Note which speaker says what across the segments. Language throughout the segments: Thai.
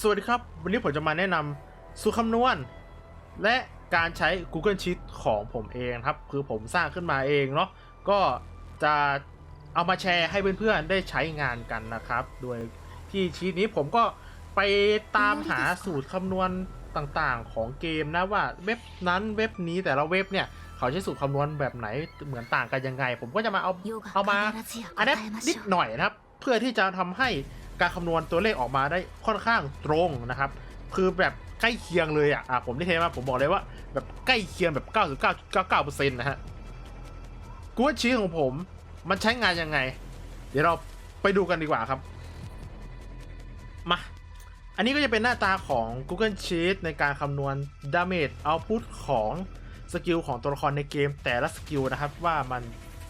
Speaker 1: สวัสดีครับ วันนี้ผมจะมาแนะนำสูตรคำนวณ และการใช้ Google Sheet ของผมเองครับ คือผมสร้างขึ้นมาเองเนาะก็จะเอามาแชร์ให้เพื่อนๆได้ใช้งานกันนะครับ โดยที่ชีตนี้ผมก็ไปตามหาสูตรคำนวณต่างๆของเกมนะว่าเว็บนั้นเว็บนี้แต่ละเว็บเนี่ยเขาใช้สูตรคำนวณแบบไหนเหมือนต่างกันยังไง ผมก็จะมาเอาเอามาอันนี้นิดหน่อยนะครับ เพื่อที่จะทำให้ การคำนวณตัวเลขออกมาได้ค่อนข้างตรงนะครับ คือแบบใกล้เคียงเลยอะอะผมได้เทมาผมบอกเลยว่า แบบใกล้เคียงแบบ 99.99%นะฮะกูว่าชี้ของผม มันใช้งานยังไง เดี๋ยวเราไปดูกันดีกว่าครับ มา อันนี้ก็จะเป็นหน้าตาของ Google Sheet ในการคำนวณ Damage Output ของสกิลของตัวละครในเกมแต่ละสกิลนะครับว่ามัน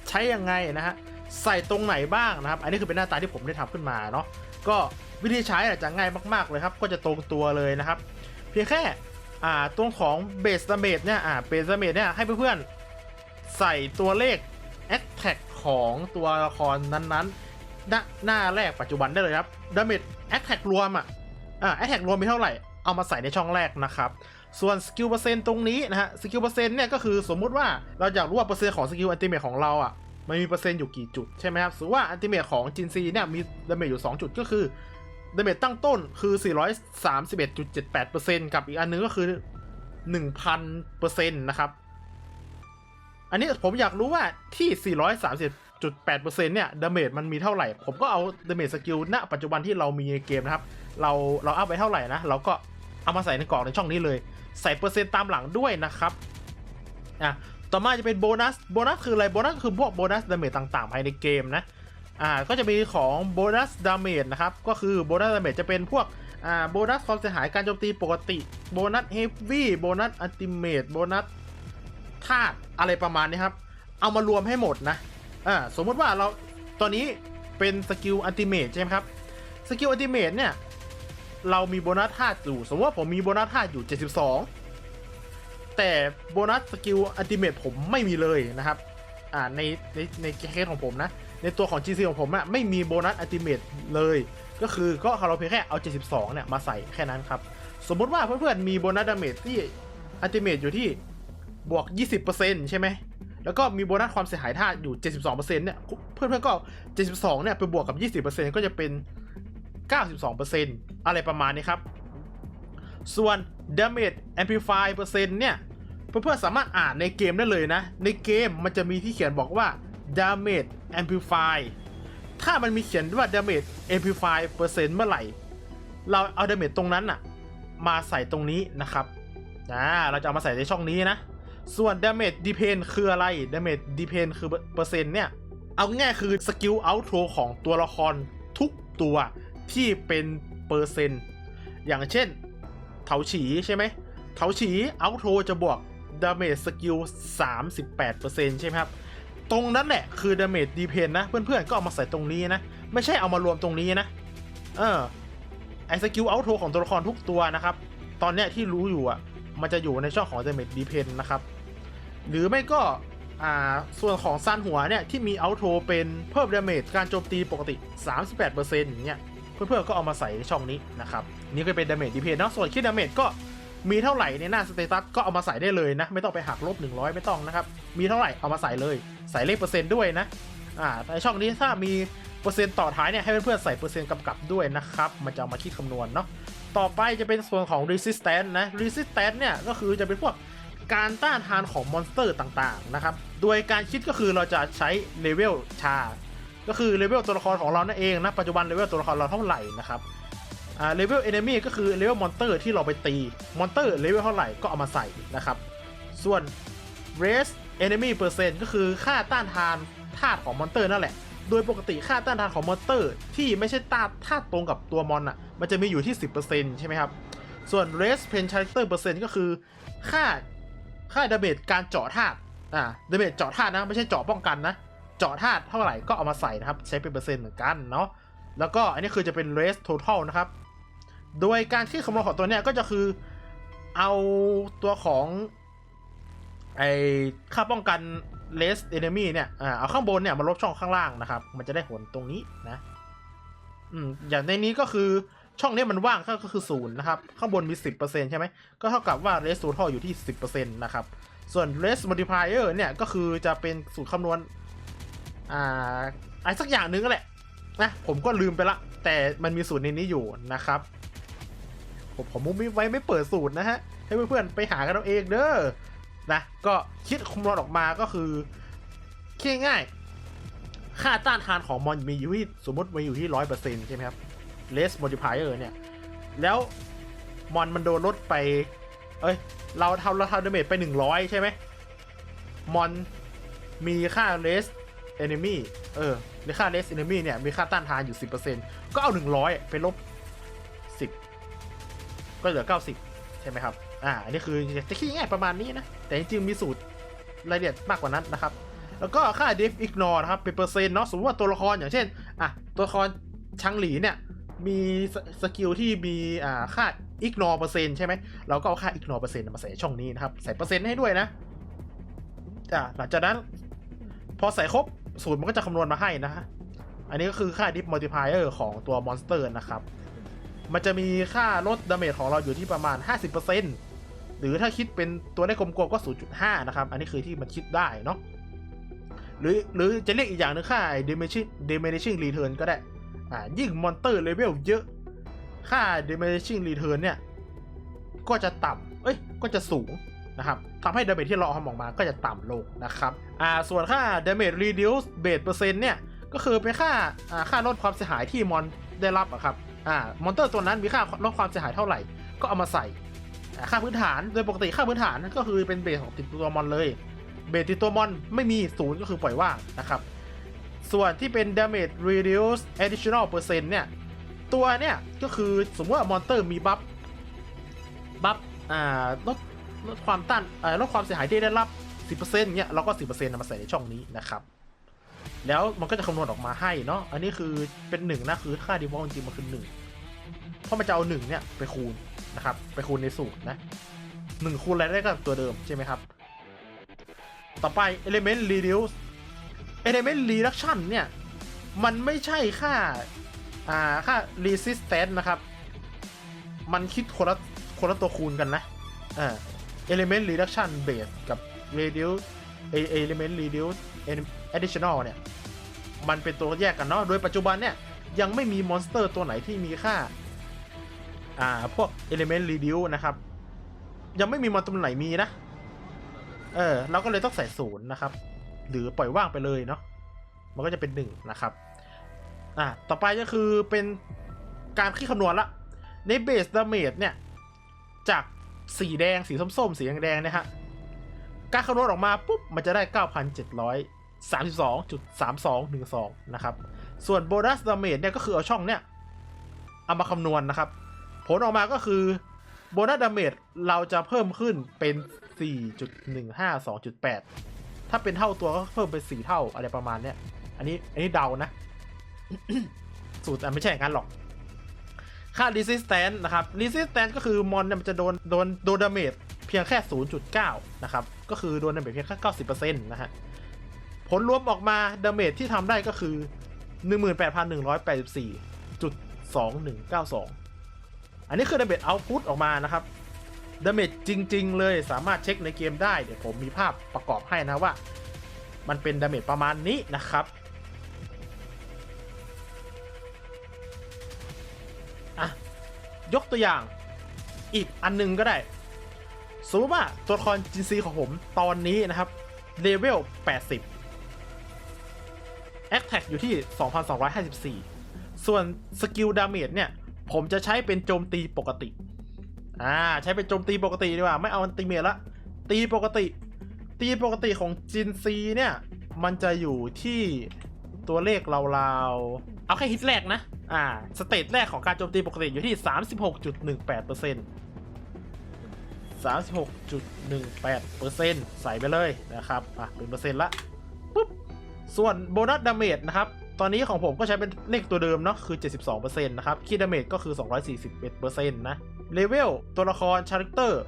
Speaker 1: ใช้ยังไงนะฮะใส่ตรงไหนบ้างนะครับ อันนี้คือเป็นหน้าตาที่ผมได้ทำขึ้นมาเนาะ ก็วิธีใช้อาจจะง่ายมาก ๆ เลยครับ ก็จะตรงตัวเลยนะครับ เพียงแค่อ่าตรงของเบสดาเมจเนี่ยอ่าเบสดาเมจเนี่ยให้เพื่อนๆ ใส่ตัวเลข a t t a c ของตัวละครนั้นๆหน้าหน้าแรกปัจจุบันได้เลยครับดาเมจ a t t a c รวมอะแอ่า a t t a c รวมมีเท่าไหร่ เอามาใส่ในช่องแรกนะครับส่วนสกิลเปอร์เซ็นต์ตรงนี้นะฮะสกิลเปอร์เซ็นต์เนี่ยก็คือสมมุติว่าเราอยากรู้ว่าเปอร์เซ็นต์ของสกิลอันติเมทของเราอะ มันมีเปอร์เซ็นต์อยู่กี่จุดใช่ไหมครับสมมติว่าอันติเมทของจินซีเนี่ยมีดาเมจอยู่ 2 จุดก็คือดาเมจตั้งต้นคือ 431.78%กับอีกอันนึงก็คือ 1,000%นะครับ อันนี้ผมอยากรู้ว่าที่ 430.8%เนี่ยดาเมจมันมีเท่าไหร่ ผมก็เอาดาเมจสกิลณปัจจุบันที่เรามีในเกมนะครับ เราเราอัพไปเท่าไหร่นะ เราก็เอามาใส่ในกล่องในช่องนี้เลย ใส่เปอร์เซ็นต์ตามหลังด้วยนะครับอะ ต่อมาจะเป็นโบนัส โบนัสคืออะไร โบนัสคือพวกโบนัสดาเมจต่างๆภายในเกมนะ อ่า ก็จะมีของโบนัสดาเมจนะครับ ก็คือโบนัสดาเมจจะเป็นพวก อ่า โบนัสความเสียหายการโจมตีปกติ โบนัสเฮฟวี่โบนัสอัลติเมทโบนัสธาตุอะไรประมาณนี้ครับ เอามารวมให้หมดนะ อ่า สมมติว่าเรา ตอนนี้เป็นสกิลอัลติเมทใช่ไหมครับ สกิลอัลติเมทเนี่ย เรามีโบนัสธาตุอยู่ สมมติว่าผมมีโบนัสธาตุอยู่ 72 แต่โบนัสสกิลอัลติเมทผมไม่มีเลยนะครับอ่าในในในเคสของผมนะ ในตัวของ GC ของผมอะไม่มีโบนัสอัลติเมทเลย ก็คือก็เราเพียงแค่เอา 72 เนี่ย มาใส่แค่นั้นครับ สมมุติว่าเพื่อนๆมีโบนัสดาเมจที่อัลติเมทอยู่ที่บวก 20%ใช่ไหมแล้วก็มีโบนัสความเสียหายธาตุอยู่ 72%เนี่ย เพื่อนๆก็ 72 เนี่ยไปบวกกับ 20%ก็จะเป็น 92%อะไรประมาณนี้ครับ ส่วน damage amplify เปอร์เซ็นต์เนี่ย เพื่อนๆสามารถอ่านในเกมได้เลยนะ ในเกมมันจะมีที่เขียนบอกว่า damage amplify ถ้ามันมีเขียนว่า damage amplify เปอร์เซ็นต์เมื่อไหร่ เราเอา damage ตรงนั้นอะมาใส่ตรงนี้นะครับอ่าเราจะเอามาใส่ในช่องนี้นะ ส่วน damage depend คืออะไร damage depend คือเปอร์เซ็นต์เนี่ย เอาง่ายคือสกิล outro ของตัวละครทุกตัวที่เป็นเปอร์เซ็นต์ อย่างเช่น เถาฉีใช่ไหมเถาฉีเอาโทจะบวก ดาเมจสกิล38%ใช่ไหมครับ ตรงนั้นแหละคือดาเมจดีเพนนะ เพื่อนๆ ก็เอามาใส่ตรงนี้นะ ไม่ใช่เอามารวมตรงนี้นะ เออ ไอสกิลเอาโทของตัวละครทุกตัวนะครับ ตอนเนี้ยที่รู้อยู่อะ มันจะอยู่ในช่องของดาเมจดีเพนนะครับ หรือไม่ก็อ่าส่วนของซันหัวเนี่ย ที่มีเอาโทเป็นเพิ่มดาเมจการโจมตีปกติ 38%อย่างเงี้ยเพื่อนๆก็เอามาใส่ในช่องนี้นะครับ นี่ก็เป็นดาเมจดีเพนเนาะส่วนคิดดาเมจก็ มีเท่าไหร่ในหน้าสเตตัสก็เอามาใส่ได้เลยนะ ไม่ต้องไปหักลบ 100 ไม่ต้องนะครับ มีเท่าไหร่เอามาใส่เลย ใส่เลขเปอร์เซ็นต์ด้วยนะอ่าในช่องนี้ถ้ามีเปอร์เซ็นต์ต่อท้ายเนี่ยให้เพื่อนๆใส่เปอร์เซ็นต์กำกับด้วยนะครับ มันจะเอามาคิดคำนวณเนาะต่อไปจะเป็นส่วนของ resistance นะ resistance เนี่ยก็คือจะเป็นพวกการต้านทานของมอนสเตอร์ต่างๆนะครับ โดยการคิดก็คือเราจะใช้เลเวลชา ก็คือเลเวลตัวละครของเรานั่นเองนะ ปัจจุบันเลเวลตัวละครเราเท่าไหร่นะครับ อ่าเลเวลเอนมี่ก็คือเลเวลมอนเตอร์ที่เราไปตี มอนเตอร์เลเวลเท่าไหร่ก็เอามาใส่นะครับ ส่วน race enemy percent ก็คือค่าต้านทานธาตุของมอนเตอร์นั่นแหละ โดยปกติค่าต้านทานของมอนเตอร์ ที่ไม่ใช่ธาตุธาตุตรงกับตัวมอนอะ มันจะมีอยู่ที่ 10%ใช่ไหมครับ ส่วน race pen character percent ก็คือค่าค่าดาเมจการเจาะธาตุ อ่าดาเมจเจาะธาตุนะ ไม่ใช่เจาะป้องกันนะ เจาะธาตุเท่าไหร่ก็เอามาใส่นะครับ ใช้เป็นเปอร์เซ็นต์เหมือนกันเนาะ แล้วก็อันนี้คือจะเป็น race total นะครับ โดยการที่คำนวณของตัวเนี้ยก็จะคือเอาตัวของไอค่าป้องกัน race enemy เนี่ยอ่าเอาข้างบนเนี่ยมาลบช่องข้างล่างนะครับ มันจะได้ผลตรงนี้นะ อืมอย่างในนี้ก็คือช่องนี้มันว่างก็คือศูนย์นะครับ ข้างบนมี 10%ใช่ไหม ก็เท่ากับว่า res total อยู่ที่ 10%นะครับ ส่วน res multiplier เนี่ยก็คือจะเป็นสูตรคำนวณอ่าอะไรสักอย่างหนึงก็แหละนะผมก็ลืมไปละ แต่มันมีสูตรในนี้อยู่นะครับ ผมผมมุมไว้ไม่เปิดสูตรนะฮะ ให้เพื่อนๆไปหากันเอาเองเด้อนะก็คิดคำนวณออกมาก็คือคิดง่ายค่าต้านทานของมอนมีอยู่ที่สมมติมีอยู่ที่ร้อยเปอร์เซ็นต์ใช่ไหมครับ less multiplier เนี่ย แล้วมอนมันโดนลดไป เอ้ย เราทำเราทำดาเมจไป100ใช่ไหมมอนมีค่า less enemy เออในค่า less enemy เนี่ย มีค่าต้านทานอยู่10%ก็เอา100ไปลบ10 ก็เหลือ 90 ใช่ไหมครับ อ่า อันนี้คือจะคิดง่ายประมาณนี้นะ แต่จริงๆมีสูตรรายละเอียดมากกว่านั้นนะครับ แล้วก็ค่า def ignore นะครับ เป็นเปอร์เซ็นต์เนาะ สมมติว่าตัวละครอย่างเช่น อะ ตัวละครชังหลีเนี่ย มีสสกิลที่มี อ่า ค่า ignore เปอร์เซ็นต์ใช่ไหม เราก็เอาค่า ignore เปอร์เซ็นต์มาใส่ช่องนี้นะครับ ใส่เปอร์เซ็นต์ให้ด้วยนะ อะหลังจากนั้น พอใส่ครบสูตรมันก็จะคำนวณมาให้นะฮะอันนี้ก็คือค่า dip multiplier ของตัวมอนสเตอร์นะครับ มันจะมีค่าลดดาเมจของเราอยู่ที่ประมาณ 50%หรือถ้าคิดเป็นตัวเลขกลมๆก็ 0.5 นะครับ อันนี้คือที่มันคิดได้เนาะหรือหรือจะเรียกอีกอย่างหนึงค่า diminishing diminishing return ก็ได้อ่ายิ่งมอนเตอร์เลเวลเยอะ ค่า diminishing return เนี่ย ก็จะต่ำเอ้ย ก็จะสูงนะครับทำให้ดาเมจที่เราทำออกมาก็จะต่ำลงนะครับอ่าส่วนค่า damage reduce base percent เนี่ย ก็คือเป็นค่าอ่าค่าลดความเสียหายที่มอนได้รับอะครับ อ่ามอนเตอร์ตัวนั้นมีค่าลดความเสียหายเท่าไหร่ ก็เอามาใส่อ่ค่าพื้นฐานโดยปกติค่าพื้นฐานก็คือเป็นเบสของติดตัวมอนเลย เบสติดตัวมอนไม่มีศูนย์ก็คือปล่อยว่างนะครับ ส่วนที่เป็น damage reduce additional percent เนี่ย ตัวเนี่ยก็คือสมมติว่ามอนเตอร์มีบัฟบัฟอ่าลดลดความต้านอ่าลดความเสียหายที่ได้รับ 10%เนี่ยเราก็ 10%นำมาใส่ในช่องนี้นะครับ แล้วมันก็จะคำนวณออกมาให้เนาะ อันนี้คือเป็นหนึ่งนะคือค่า default จริงมันคือหนึ่งเพราะมันจะเอาหนึ่งเนี่ยไปคูณนะครับ ไปคูณในสูตรนะหนึ่งคูณอะไรได้ก็ตัวเดิมใช่ไหมครับ ต่อไป element reduce element reduction เนี่ย มันไม่ใช่ค่า อ่า ค่า resistance นะครับ มันคิดคนละคนละตัวคูณกันนะ อ่า element reduction base กับ reduce e- element reduce additional เนี่ย มันเป็นตัวแยกกันเนาะ โดยปัจจุบันเนี่ย ยังไม่มีมอนสเตอร์ตัวไหนที่มีค่า อ่า พวก element reduce นะครับ ยังไม่มีมอนตัวไหนมีนะ เออ เราก็เลยต้องใส่ศูนย์นะครับ หรือปล่อยว่างไปเลยเนาะ มันก็จะเป็นหนึ่งนะครับ อ่า ต่อไปก็คือเป็นการคิดคำนวณละ ในเบสดาเมจเนี่ย จากสีแดงสีส้มๆ สีแดงๆเนี่ยฮะ การคำนวณออกมาปุ๊บมันจะได้ 9,732.3212 นะครับ ส่วนโบนัสดาเมจเนี่ยก็คือเอาช่องเนี่ยเอามาคำนวณนะครับ ผลออกมาก็คือโบนัสดาเมจเราจะเพิ่มขึ้นเป็น 4.152.8 ถ้าเป็นเท่าตัวก็เพิ่มเป็น 4 เท่าอะไรประมาณเนี้ย อันนี้อันนี้เดานะ สูตรอ่ไม่ใช่อย่างนั้นหรอก ค่า resistance นะครับ resistance ก็คือมอนเนี่ยมันจะโดนโดนโดนดาเมจเพียงแค่ 0.9 นะครับ ก็คือโดนดาเมจเพียงแค่90%นะฮะ ผลรวมออกมาดาเมจที่ทำได้ก็คือ18,184.2192อันนี้คือดาเมจเอาพุตออกมานะครับดาเมจจริง ๆ เลยสามารถเช็คในเกมได้ เดี๋ยวผมมีภาพประกอบให้นะว่า มันเป็นดาเมจประมาณนี้นะครับอะยกตัวอย่างอีกอันหนึงก็ได้ สมมติว่าตัวละครจินซีของผมตอนนี้นะครับเลเวล 80 แอคแท็กอยู่ที่ 2,254 ส่วนสกิลดาเมจเนี่ย ผมจะใช้เป็นโจมตีปกติ อ่า ใช้เป็นโจมตีปกติดีกว่า ไม่เอาอันติเมจละ ตีปกติ ตีปกติของจินซีเนี่ย มันจะอยู่ที่ตัวเลขราวๆ เอาแค่ฮิตแรกนะ อ่า สเตจแรกของการโจมตีปกติอยู่ที่ 36.18% 36.18%ใส่ไปเลยนะครับอะเป็นเปอร์เซ็นต์ละปุ๊บส่วนโบนัสดาเมจนะครับ ตอนนี้ของผมก็ใช้เป็นเลขตัวเดิมเนาะคือ 72%นะครับคีดาเมจก็คือ 241%นะเลเวลตัวละครชาร์ c เตอร์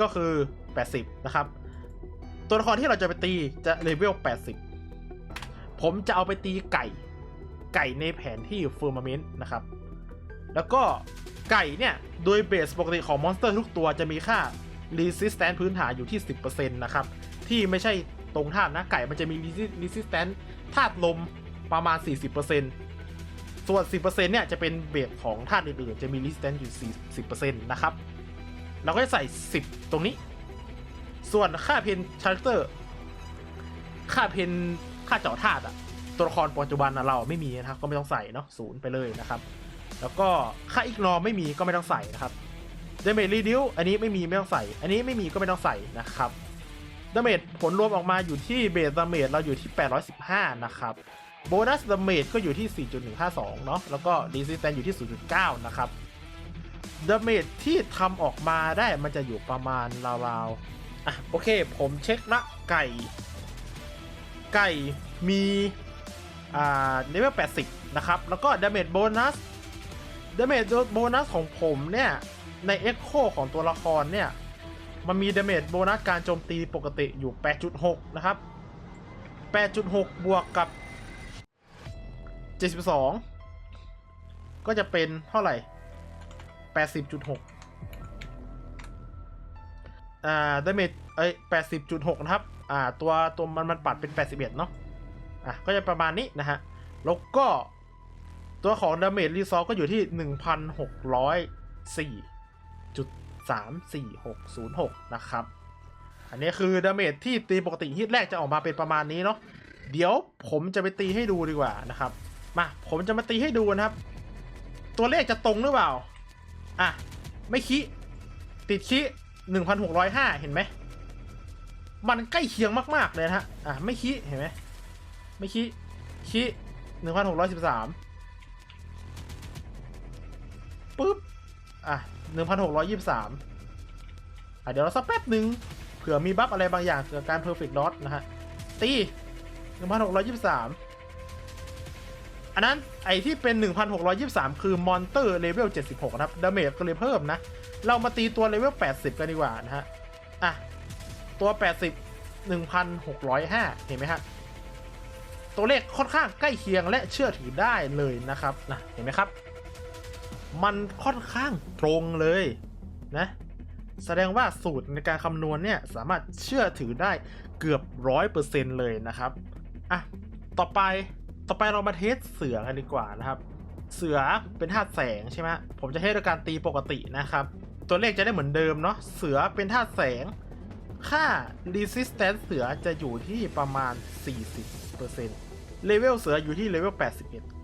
Speaker 1: ก็คือ 80 นะครับ ตัวละครที่เราจะไปตีจะเลเวล 80 ผมจะเอาไปตีไก่ไก่ในแผนที่เฟอร์มาเมนต์นะครับ แล้วก็ ไก่เนี่ย โดยเบสปกติของมอนสเตอร์ทุกตัวจะมีค่า resistance พื้นฐานอยู่ที่ 10%นะครับ ที่ไม่ใช่ตรงธาตุนะไก่มันจะมี resistance ธาตุลมประมาณ 40%ส่วน 10%เนี่ยจะเป็นเบสของธาตุอื่นๆจะมี resistance อยู่ 40%นะครับ เราก็จะใส่ 10 ตรงนี้ ส่วนค่าเพนชาร์เตอร์ค่าเพนค่าเจาะธาตุอะตัวละครปัจจุบันเราไม่มีนะครับก็ไม่ต้องใส่เนาะศูนย์ไปเลยนะครับ แล้วก็ค่าอีกนอไม่มีก็ไม่ต้องใส่นะครับเดเมจรีดิวอันนี้ไม่มีไม่ต้องใส่ อันนี้ไม่มีก็ไม่ต้องใส่นะครับดาเมจผลรวมออกมาอยู่ที่เบสดาเมจเราอยู่ที่ 815 นะครับโบนัสดาเมจก็อยู่ที่ 4.152 เนาะแล้วก็ดีซิสแตนอยู่ที่ 0.9 นะครับดาเมจที่ทำออกมาได้มันจะอยู่ประมาณราวๆอะโอเค ผมเช็คละไก่ ไก่มีอ่าเลเวล80 นะครับ แล้วก็ดาเมจโบนัส ดาเมจโบนัสของผมเนี่ย ในเอ็กโคของตัวละครเนี่ย มันมีดาเมจโบนัสการโจมตีปกติอยู่ 8.6 นะครับ 8.6 บวกกับ 72 ก็จะเป็นเท่าไหร่ 80.6 อ่าดาเมจเอ้ย80.6 นะครับ อ่า ตัวตัวมันมันปัดเป็น 81 เนาะ อะ ก็จะประมาณนี้นะฮะ แล้วก็ ตัวของดาเมจรีซอก็อยู่ที่ 1,604.34606 นะครับ อันนี้คือดาเมจที่ตีปกติฮิตแรกจะออกมาเป็นประมาณนี้เนาะเดี๋ยวผมจะไปตีให้ดูดีกว่านะครับ มาผมจะมาตีให้ดูนะครับ ตัวเลขจะตรงหรือเปล่า อะ ไม่คิติดคิ1,605 เห็นไหม มันใกล้เคียงมาก ๆ เลยนะฮะ อะ ไม่คิเห็นไหม ไม่คิคิ1,613 ปุ๊บ อะ1,623อะเดี๋ยวเราสักแป๊บหนึ่งเผื่อมีบัฟอะไรบางอย่างเกิดการ perfect dot นะฮะ ตี1,623อันนั้นไอที่เป็น 1,623 คือมอนเตอร์เลเวล 76 นะครับ ดาเมจก็เลยเพิ่มนะ เรามาตีตัวเลเวล 80 กันดีกว่านะฮะ อะ ตัว 80 1,605 เห็นไหมฮะ ตัวเลขค่อนข้างใกล้เคียงและเชื่อถือได้เลยนะครับ นะ เห็นไหมครับ มันค่อนข้างตรงเลยนะ แสดงว่าสูตรในการคำนวณเนี่ยสามารถเชื่อถือได้เกือบร้อยเปอร์เซ็นเลยนะครับ อะ ต่อไป ต่อไปเรามาเทสเสือกันดีกว่านะครับ เสือเป็นธาตุแสงใช่ไหมผมจะเทสด้วยการตีปกตินะครับ ตัวเลขจะได้เหมือนเดิมเนาะ เสือเป็นธาตุแสง ค่า resistance เสือจะอยู่ที่ประมาณ 40%เลเวลเสืออยู่ที่เลเวล81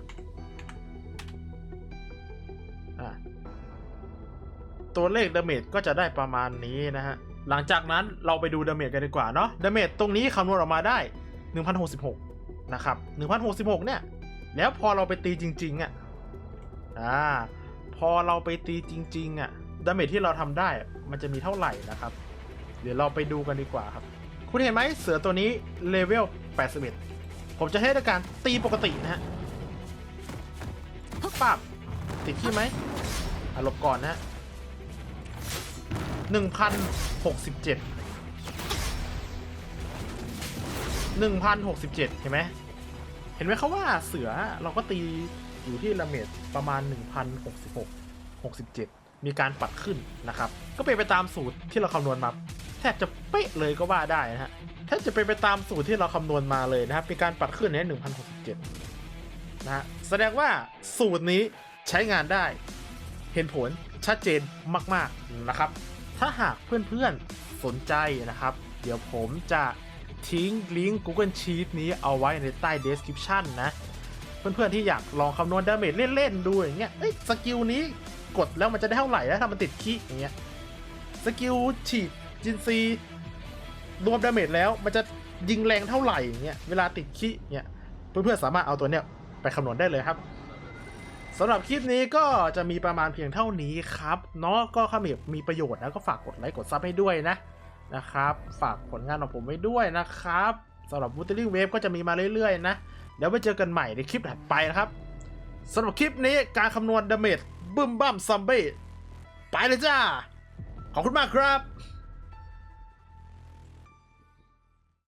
Speaker 1: ตัวเลขดาเมจก็จะได้ประมาณนี้นะฮะ หลังจากนั้นเราไปดูดาเมจกันดีกว่าเนาะดาเมจตรงนี้คำนวณออกมาได้ 1066 นะครับ1066 เนี่ย แล้วพอเราไปตีจริงๆอะอ่าพอเราไปตีจริงๆอะดาเมจที่เราทำได้อะมันจะมีเท่าไหร่นะครับ เดี๋ยวเราไปดูกันดีกว่าครับ คุณเห็นไหมเสือตัวนี้เลเวล 81 ผมจะให้ด้วยการตีปกตินะฮะปับติดที่ไหมอะหลบก่อนนะฮะ หนึ่งพันหกสิบเจ็ดหนึ่งพันหกสิบเจ็ดเห็นไหมเห็นไหมเขาว่าเสือเราก็ตีอยู่ที่ละเมดประมาณ 1,066 67 มีการปัดขึ้นนะครับ ก็เป็นไปตามสูตรที่เราคำนวณมา แทบจะเป๊ะเลยก็ว่าได้นะฮะแทบจะเป็นไปตามสูตรที่เราคำนวณมาเลยนะครับ มีการปัดขึ้นใน1,067 นะฮะ แสดงว่าสูตรนี้ใช้งานได้ เห็นผลชัดเจนมาก ๆ นะครับ ถ้าหากเพื่อนๆสนใจนะครับ เดี๋ยวผมจะทิ้งลิงก์ Google Sheet นี้เอาไว้ในใต้ description นะ เพื่อนๆที่อยากลองคำนวณดาเมจเล่นๆดูอย่างเงี้ยเอ้ยสกิลนี้กดแล้วมันจะได้เท่าไหร่แล้วถ้ามันติดคีอย่างเงี้ยสกิลฉีดจินซีรวมดาเมจแล้วมันจะยิงแรงเท่าไหร่อย่างเงี้ยเวลาติดคีเงี้ยเพื่อนๆสามารถเอาตัวเนี้ยไปคำนวณได้เลยครับ สำหรับคลิปนี้ก็จะมีประมาณเพียงเท่านี้ครับเนาะก็ถ้ามีมีประโยชน์นะก็ฝากกดไลค์กดซับให้ด้วยนะนะครับ ฝากผลงานของผมไว้ด้วยนะครับสำหรับ w o o t e r i n g Wave ก็จะมีมาเรื่อยๆนะ เดี๋ยวไปเจอกันใหม่ในคลิปถัดไปนะครับสำหรับคลิปนี้การคำนวณดาเมจบึ้มบั้มซัมเบ้ไปเลยจ้า ขอบคุณมากครับ